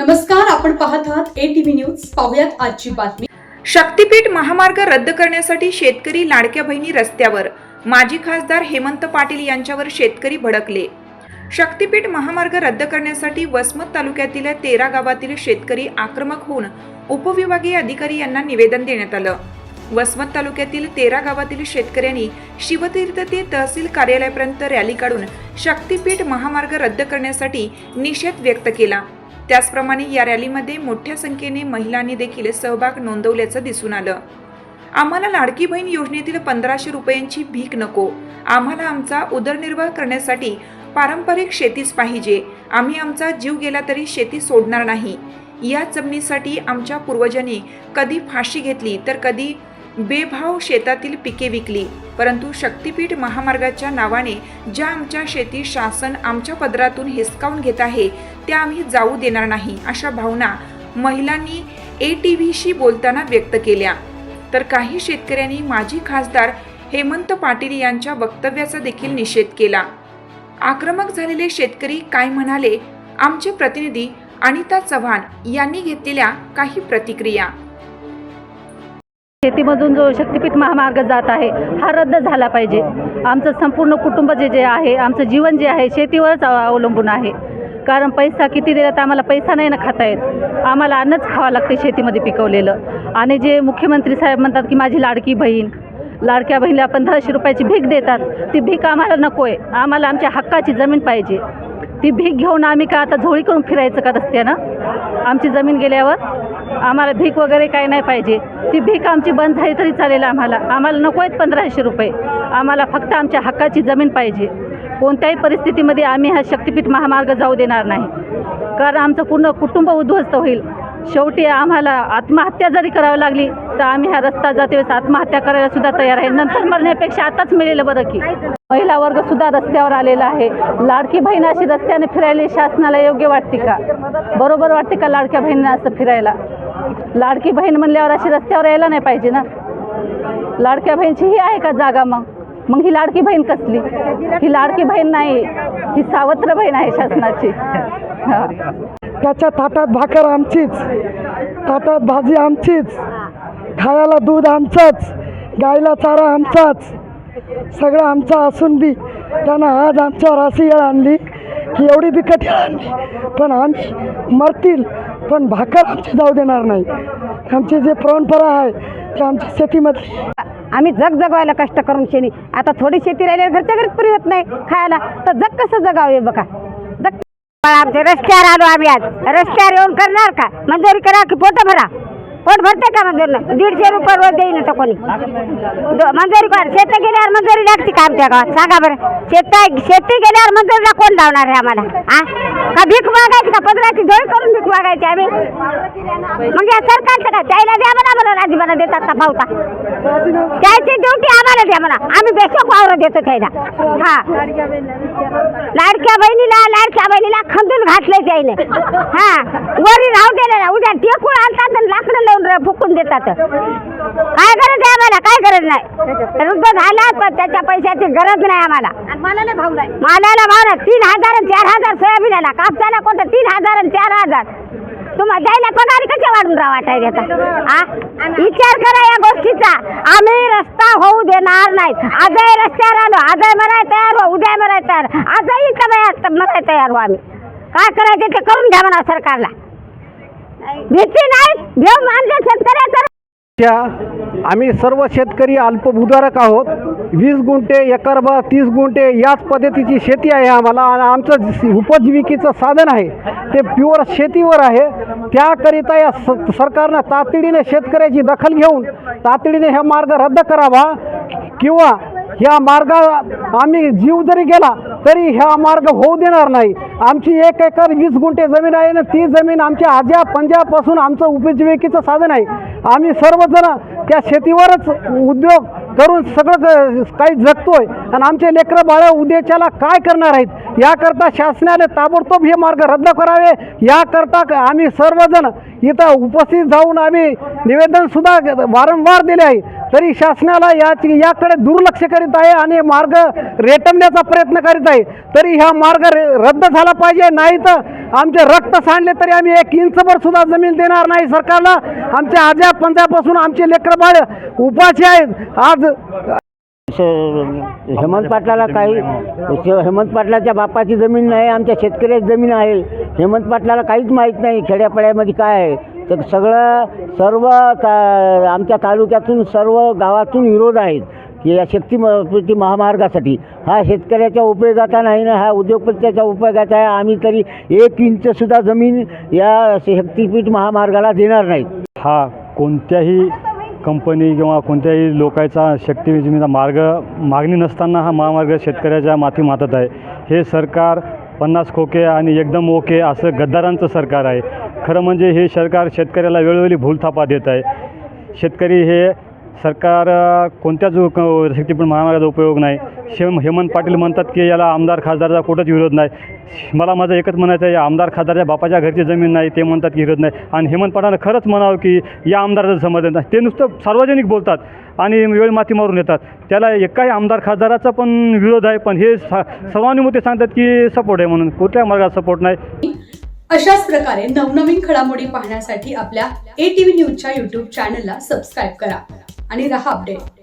नमस्कार आपण पाहत आहात ए टीव्ही न्यूज पाहुयात आजची बातमी. शक्तीपीठ महामार्ग रद्द करण्यासाठी शेतकरी लाडक्या बहिणी रस्त्यावर. माजी खासदार हेमंत पाटील यांच्यावर शेतकरी भडकले. शक्तीपीठ महामार्ग रद्द करण्यासाठी वसमत तालुक्यातील तेरा गावातील शेतकरी आक्रमक होऊन उपविभागीय अधिकारी यांना निवेदन देण्यात आलं. वसमत तालुक्यातील तेरा गावातील शेतकऱ्यांनी शिवतीर्थ ते तहसील कार्यालयापर्यंत रॅली काढून शक्तीपीठ महामार्ग रद्द करण्यासाठी निषेध व्यक्त केला. त्याचप्रमाणे या रॅलीमध्ये मोठ्या संख्येने महिलांनी देखील सहभाग नोंदवल्याचं दिसून आलं. आम्हाला लाडकी बहीण योजनेतील पंधराशे रुपयांची भीक नको. आम्हाला आमचा उदरनिर्वाह करण्यासाठी पारंपरिक शेतीच पाहिजे. आम्ही आमचा जीव गेला तरी शेती सोडणार नाही. या जमिनीसाठी आमच्या पूर्वजांनी कधी फाशी घेतली तर कधी बेभाव शेतातील पिके विकली परंतु शक्तीपीठ महामार्गाच्या नावाने ज्या आमच्या शेती शासन आमच्या पदरातून हिसकावून घेत आहे त्या आम्ही जाऊ देणार नाही अशा भावना महिलांनी ए टी व्हीशी बोलताना व्यक्त केल्या. तर काही शेतकऱ्यांनी माजी खासदार हेमंत पाटील यांच्या वक्तव्याचा देखील निषेध केला. आक्रमक झालेले शेतकरी काय म्हणाले? आमचे प्रतिनिधी अनिता चव्हाण यांनी घेतलेल्या काही प्रतिक्रिया. शेतीमधून जो शक्तीपीठ महामार्ग जात आहे हा रद्द झाला पाहिजे. आमचं संपूर्ण कुटुंब जे जे आहे आमचं जीवन जे आहे शेतीवरच अवलंबून आहे. कारण पैसा किती दिला तर आम्हाला पैसा नाही ना खाता येत. आम्हाला अन्नच खावं लागते शेतीमध्ये पिकवलेलं. आणि जे मुख्यमंत्री साहेब म्हणतात की माझी लाडकी बहीण. लाडक्या बहिणीला पंधराशे रुपयाची भीक देतात. ती भीक आम्हाला नको आहे आम्हाला आमच्या हक्काची जमीन पाहिजे. ती भीक घेऊन आम्ही का आता झोळी करून फिरायचं का रस्त्यानं? आमची जमीन गेल्यावर आम्हाला भीक वगैरे काही नाही पाहिजे. ती भीक आमची बंद झाली तरी चालेल आम्हाला. आम्हाला नको आहेत पंधराशे रुपये. आम्हाला फक्त आमच्या हक्काची जमीन पाहिजे. कोणत्याही परिस्थितीमध्ये आम्ही हा शक्तीपीठ महामार्ग जाऊ देणार नाही. कारण आमचं पूर्ण कुटुंब उद्ध्वस्त होईल. शेवटी आम्हाला आत्महत्या जरी करावी लागली तर आम्ही हा रस्ता जाते वेळेस आत्महत्या करायला सुद्धा तयार आहे. नंतर मरण्यापेक्षा आताच मिळेल बरं की. महिला वर्ग सुद्धा रस्त्यावर आलेला आहे. लाडकी बहीण अशी रस्त्याने फिरायला शासनाला योग्य वाटते का? बरोबर वाटते का लाडक्या बहिणींना असं फिरायला? लाडकी बहीण म्हणल्यावर अशी रस्त्यावर यायला नाही पाहिजे ना. लाडक्या बहीणची ही आहे का जागा मग? मग ही लाडकी बहीण कसली? ही लाडकी बहीण नाही ही सावत्र बहीण आहे शासनाची. त्याच्या ताटात भाकर आमचीच ताटात भाजी आमचीच खायला दूध आमचंच गायला चारा आमचाच सगळं आमचं असून बी त्यानं आज आमच्यावर अशी येळ आणली. की एवढी बिकट येळ आणली पण आमची मरतील पण भाकर आमची जाऊ देणार नाही. आमची जे परंपरा आहे ते आमच्या शेतीमध्ये. आम्ही जग जगवायला कष्ट करून शेणी. आता थोडी शेती राहिल्यावर घरच्या घरीच पुरी होत नाही खायला. तर जग कसं जगावे बघा. जग आमच्या रस्त्यावर आलो आम्ही आज. रस्त्यावर येऊन करणार का? मंजुरी करा की पोटं भरा. पोट भरते का मंजूर दीडशे रुपये रोज देईन तर कोणी. मंजुरी कर. शेत गेल्यावर मंजुरी लागते का आमच्या गावात? सांगा बरं. शेत शेती गेल्यावर मंजुरीला कोण लावणार आहे आम्हाला? हा का भीक मागायची का पदराची? जोडी करून भीक मागायची आम्ही. मग या सरकारचं काय? त्याला द्या म्हणा मला राजीनामा देतात का पावता? त्याची ड्युटी आम्हाला द्या म्हणा. आम्ही बेशक वावर देतो त्याला. हा. लाडक्या बहिणीला लाडक्या बहिणीला खंदून घातलं त्याने. हा. वरी राहू दिलेला उद्या टेकून आणतात लाकडं लावून फुकून देतात. काय गरज आहे आम्हाला? काय गरज नाही. रुद्ध झाला पण त्याच्या पैशाची गरज नाही आम्हाला. मालाला भाव नाही. मालाला भाव नाही. तीन हजार आणि चार हजार सोयाबीनला कापसाला कोणतं? तीन हजार आणि चार हजार. तुम्हाला द्यायला पगार कशा वाढून राहा वाटायला आ? विचार करा या गोष्टीचा. आम्ही रस्ता होऊ देणार नाहीत आजही रस्त्यावर आलो. आजही मराय तयार हो उद्या मराय तयार. आजही मराय तयार हो आम्ही. काय करायचं ते करून घ्या म्हणा सरकारला. भीती नाही. देव मानले शेतकऱ्याचा. आम्ही सर्व शेतकरी अल्पभूधारक आहोत. वीस गुंठे एकरभर तीस गुंठे याच पद्धतीची शेती आहे आम्हाला. आणि आमचं उपजीविकेचं साधन आहे. ते प्युअर शेतीवर आहे. त्याकरिता या स सरकारनं तातडीने शेतकऱ्याची दखल घेऊन तातडीने हा मार्ग रद्द करावा किंवा ह्या मार्गा आम्ही जीव जरी गेला तरी ह्या मार्ग होऊ देणार नाही. आमची एक एकर वीस गुंठे जमीन आहे ना ती जमीन आमच्या आज्या पंजाबपासून आमचं उपजीविकेचं साधन आहे. आम्ही सर्वजण त्या शेतीवरच उद्योग करून सगळं काही काही जगतोय. आणि आमचे लेकरं बाळं उद्याच्याला काय करणार आहेत? याकरता शासनाने ताबडतोब हे मार्ग रद्द करावे. याकरता आम्ही सर्वजण इथं उपस्थित जाऊन आम्ही निवेदनसुद्धा वारंवार दिले आहे. तरी शासनाला याची याकडे दुर्लक्ष करीत आहे आणि मार्ग रेटमण्याचा प्रयत्न करीत आहे. तरी हा मार्ग रद्द झाला पाहिजे. नाही तर आमचे रक्त सांडले तरी आम्ही एक इंचभर सुद्धा जमीन देणार नाही सरकारला. आमच्या आज्या पंजापासून आमचे लेकरबाळ उपाशी आहेत. आज हेमंत पाटलाला काही हेमंत पाटलाच्या बापाची जमीन नाही आमच्या शेतकऱ्याची जमीन आहे. हेमंत पाटलाला काहीच माहीत नाही खेड्यापाड्यामध्ये काय आहे. तर सगळं सर्व ता आमच्या तालुक्यातून सर्व गावातून विरोध आहेत. की या शक्ती म- महामार्गासाठी. हा शेतकऱ्याच्या उपयोगाचा नाही ना हा उद्योगपतीच्या उपयोगाचा आहे. आम्ही तरी एक इंचसुद्धा जमीन या शक्तीपीठ महामार्गाला देणार नाही. हा कोणत्याही कंपनी किंवा कोणत्याही लोकांचा शक्ती मार्ग मागणी नसताना हा महामार्ग शेतकऱ्याच्या माथी मातत आहे. हे सरकार पन्नास खोके आणि एकदम ओके असं गद्दारांचं सरकार आहे. खरं म्हणजे हे सरकार शेतकऱ्याला वेळोवेळी भूलथापा देत आहे. शेतकरी हे सरकार कोणत्याच क- शक्तीपीठ महामार्गाचा उपयोग नाही. शेम हेमंत पाटील म्हणतात की याला आमदार खासदारचा कुठंच विरोध नाही. मला माझं एकच म्हणायचं आहे या आमदार खासदारच्या बापाच्या घरची जमीन नाही ते म्हणतात की विरोध नाही. आणि हेमंत पाटलानं खरंच म्हणावं की या आमदाराचं समर्थन नाही. ते नुसतं सार्वजनिक बोलतात आणि वेळ माती मारून येतात त्याला एकाही आमदार खासदाराचा पण विरोध आहे पण हे सा सर्वानुमते सांगतात की सपोर्ट आहे म्हणून. कुठल्या मार्गात सपोर्ट नाही. अशाच प्रकारे नवनवीन घडामोडी पाहण्यासाठी आपल्या ए टी व्ही न्यूजच्या यूट्यूब चॅनलला सबस्क्राईब करा. आणि रहा अपडेट